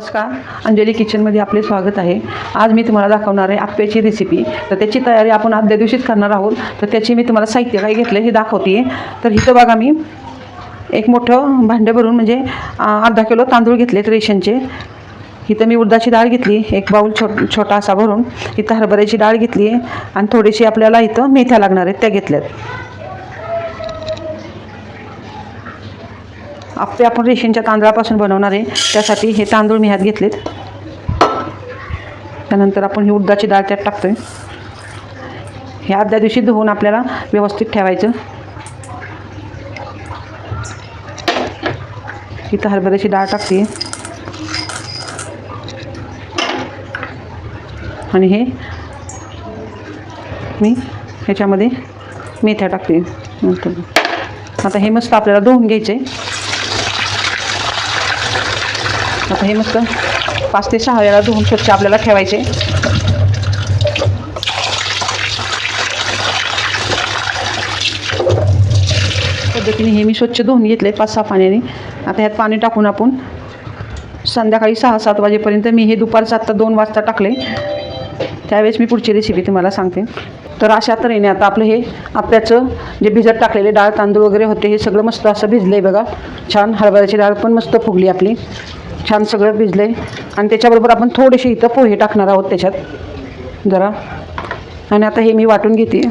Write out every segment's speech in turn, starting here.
नमस्कार. अंजली किचनमध्ये आपले स्वागत आहे. आज मी तुम्हाला दाखवणार आहे आप्याची रेसिपी तर त्याची तयारी आपण आदल्या दिवशीच करणार आहोत. तर त्याची मी तुम्हाला साहित्य काय घेतलं हे दाखवते तर इथं बघा मी एक मोठं भांडं भरून म्हणजे अर्धा किलो तांदूळ घेतलेत रेशनचे. इथं मी उडदाची डाळ घेतली एक बाऊल छो छोटा असा भरून. इथं हरभऱ्याची डाळ घेतली आहे आणि थोडीशी आपल्याला इथं मेथ्या लागणार आहेत त्या घेतल्यात. आप्पे आपण रेशीमच्या तांदळापासून बनवणार आहे. त्यासाठी हे तांदूळ मी ह्यात घेतलेत. त्यानंतर आपण ही उडदाची डाळ त्यात टाकतो आहे हे आदल्या दिवशी धुवून आपल्याला व्यवस्थित ठेवायचं. इथं हरभऱ्याची डाळ टाकते. आणि हे मी ह्याच्यामध्ये मेथ्या टाकते. नंतर आता हे मस्त आपल्याला धुवून घ्यायचे आता हे मस्त पाच ते सहा वेळा धुवून स्वच्छ आपल्याला ठेवायचे. पद्धतीने हे मी स्वच्छ धुवून घेतले पाच सहा पाण्याने. आता ह्यात पाणी टाकून आपण संध्याकाळी सहा सात वाजेपर्यंत मी हे दुपारचं आत्ता दोन वाजता टाकले. त्यावेळेस मी पुढची रेसिपी तुम्हाला सांगते. तर अशा तऱ्हेने आता आपलं हे आप्याचं जे भिजत टाकलेले डाळ तांदूळ वगैरे होते हे सगळं मस्त असं भिजलं आहे बघा. छान हरभऱ्याची डाळ पण मस्त फुगली आपली. छान सगळं भिजलं आहे आणि त्याच्याबरोबर आपण थोडेसे इथं पोहे टाकणार आहोत त्याच्यात. जरा. आणि आता हे मी वाटून घेते.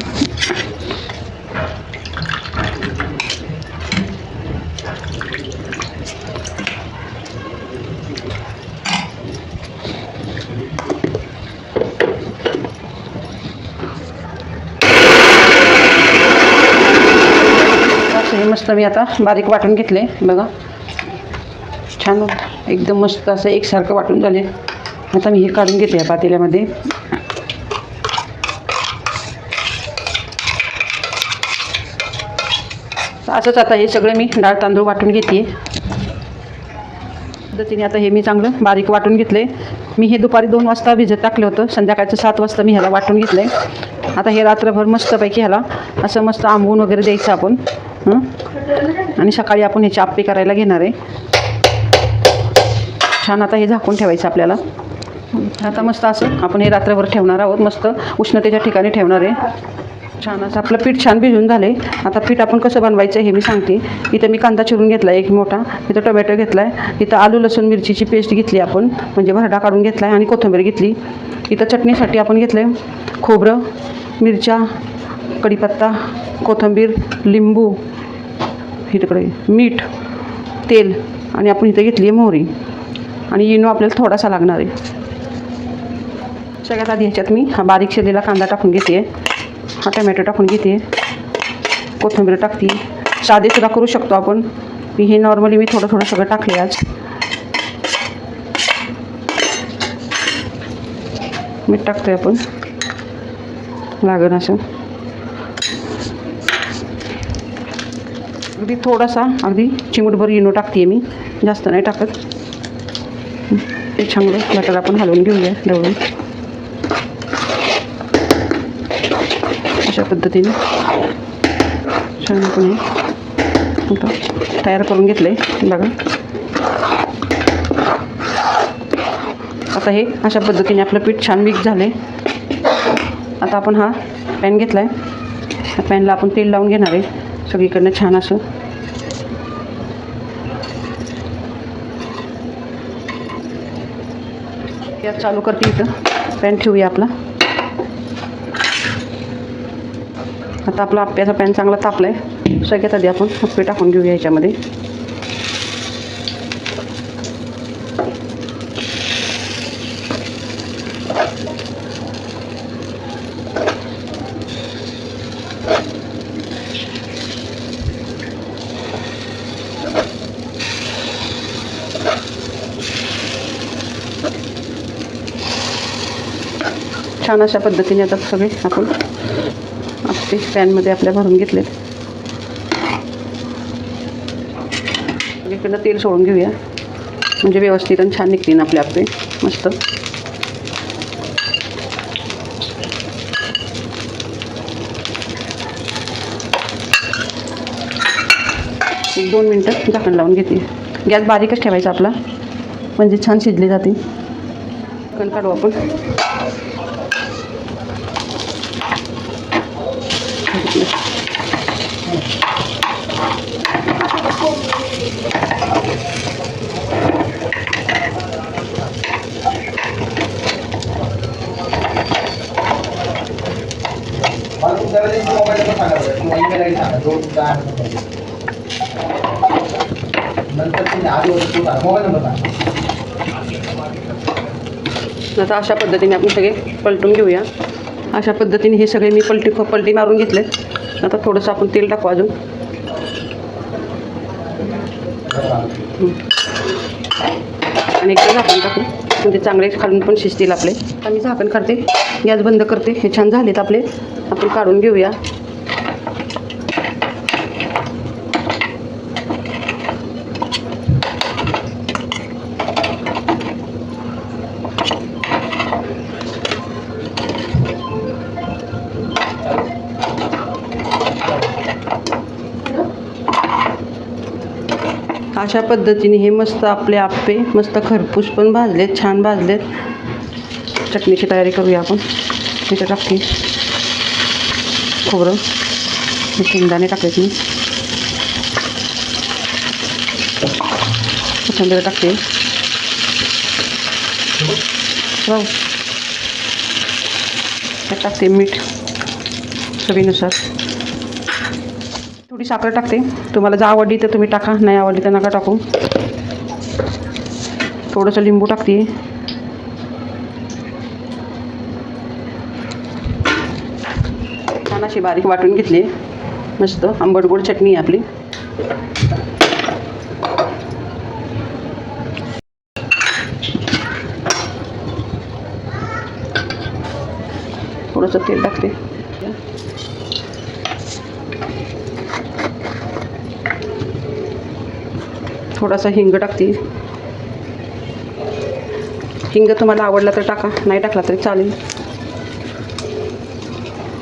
मस्त मी आता बारीक वाटून घेतले बघा. छान एकदम मस्त असं एकसारखं वाटून झाले. आता मी हे काढून घेते या पातेल्यामध्ये. असंच आता हे सगळं मी डाळ तांदूळ वाटून घेते. पद्धतीने आता हे मी चांगलं बारीक वाटून घेतले मी हे दुपारी दोन वाजता भिजत टाकलं होतं. संध्याकाळचं सात वाजता मी ह्याला वाटून घेतलं आहे आता हे रात्रभर मस्तपैकी ह्याला असं मस्त आंबवून वगैरे द्यायचं आपण आणि सकाळी आपण ह्याची आप्पे करायला घेणार आहे. छान आता हे झाकून ठेवायचं आपल्याला. आता मस्त असं आपण हे रात्रभर ठेवणार आहोत. मस्त उष्णतेच्या ठिकाणी ठेवणार आहे. छान असं आपलं पीठ छान भिजून झाले आता पीठ आपण कसं बनवायचं हे मी सांगते. इथं मी कांदा चिरून घेतला एक मोठा. इथं टोमॅटो घेतला आहे इथं आलू लसूण मिरचीची पेस्ट घेतली आपण. म्हणजे भरडा काढून घेतला आहे आणि कोथिंबीर घेतली. इथं चटणीसाठी आपण घेतलं आहे खोबरं मिरच्या कढीपत्ता कोथिंबीर लिंबू इकडे मीठ तेल आणि आपण इथं घेतली आहे मोहरी. आणि इनो आपल्याला थोडासा लागणार आहे. सगळ्यात आधी ह्याच्यात मी हा बारीक शिरलेला कांदा टाकून घेते. हा टमॅटो टाकून घेते. कोथिंबीर टाकते. साधेसुद्धा करू आपण. मी हे नॉर्मली मी थोडं थोडं सगळं टाकले आज. मीठ टाकतोय आपण. लागण असं. अगदी थोडासा अगदी चिमूटभर इनो टाकते मी. जास्त नाही टाकत. ते चांगलं बटर आपण हलवून घेऊया ढवळून अशा पद्धतीने. छान आपण आता तयार करून घेतलं आहे बघा. आता हे अशा पद्धतीने आपलं पीठ छान मिक्स झालं आहे आता आपण हा पॅन घेतला आहे त्या पॅनला आपण तेल लावून घेणार आहे. सगळीकडनं छान असं गॅस चालू करते इथं. पॅन ठेवूया आपला. आता आपला आप्याचा पॅन चांगला तापला आहे सगळ्यात आधी आपण हप्पे टाकून घेऊया याच्यामध्ये. छान अशा पद्धतीने आता सगळे आपण ते पॅनमध्ये आपल्या भरून घेतलेत. इकडं तेल सोडून घेऊया. म्हणजे व्यवस्थित आणि छान निघतील आपले आपले. मस्त. एक दोन मिनटं झाकण लावून घेते. गॅस बारीकच ठेवायचा आपला. म्हणजे छान शिजली जाते झाकण काढू आपण. आता अशा पद्धतीने आपण सगळे पलटून घेऊया. अशा पद्धतीने हे सगळे मी पलटी पलटी मारून घेतले आता थोडंसं आपण तेल टाकू अजून. आणि एकदा झाकण टाकू. म्हणजे चांगले खालून पण शिजतील आपले. आता मी झाकण करते गॅस बंद करते. हे छान झालेत आपले. आपण काढून घेऊया. अशा पद्धतीने हे मस्त आपले आप्पे, मस्त खरपूस पण भाजलेत, छान भाजलेत. चटणीची तयारी करूया आपण. इथं टाकते. खोबरं. शेंगदाणे टाकलेत कोथिंबीर टाकते. टाकते मीठ चवीनुसार. थोडी साखर टाकते. तुम्हाला जर आवडली तर तुम्ही टाका नाही आवडली तर नका टाकू. थोडंसं लिंबू टाकते. छान अशी बारीक वाटून घेतली. मस्त आंबट गोड चटणी आहे आपली. थोडंसं तेल टाकते. थोडासा हिंग टाकते. हिंग तुम्हाला आवडला तर टाका नाही टाकला तरी चालेल.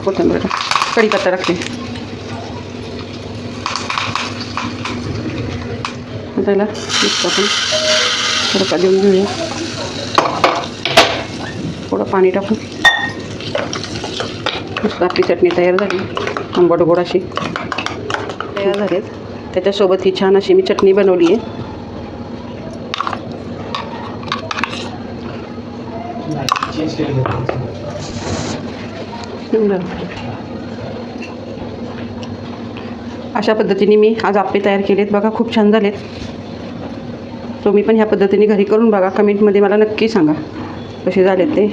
कोथिंबीर टाक कढीपत्ता टाकते. त्याला मस्त आपण थोडंसा देऊन घेऊया. थोडं पाणी टाकून. आपली चटणी तयार झाली. आंबट गोडाशी तयार तयार आहेत त्याच्यासोबत ही छान अशी मी चटणी बनवली आहे. अशा पद्धतीने मी आज आप्पे तयार केलेत. बघा खूप छान झालेत. तुम्ही पण ह्या पद्धतीने घरी करून बघा. कमेंटमध्ये मला नक्की सांगा कसे झालेत ते.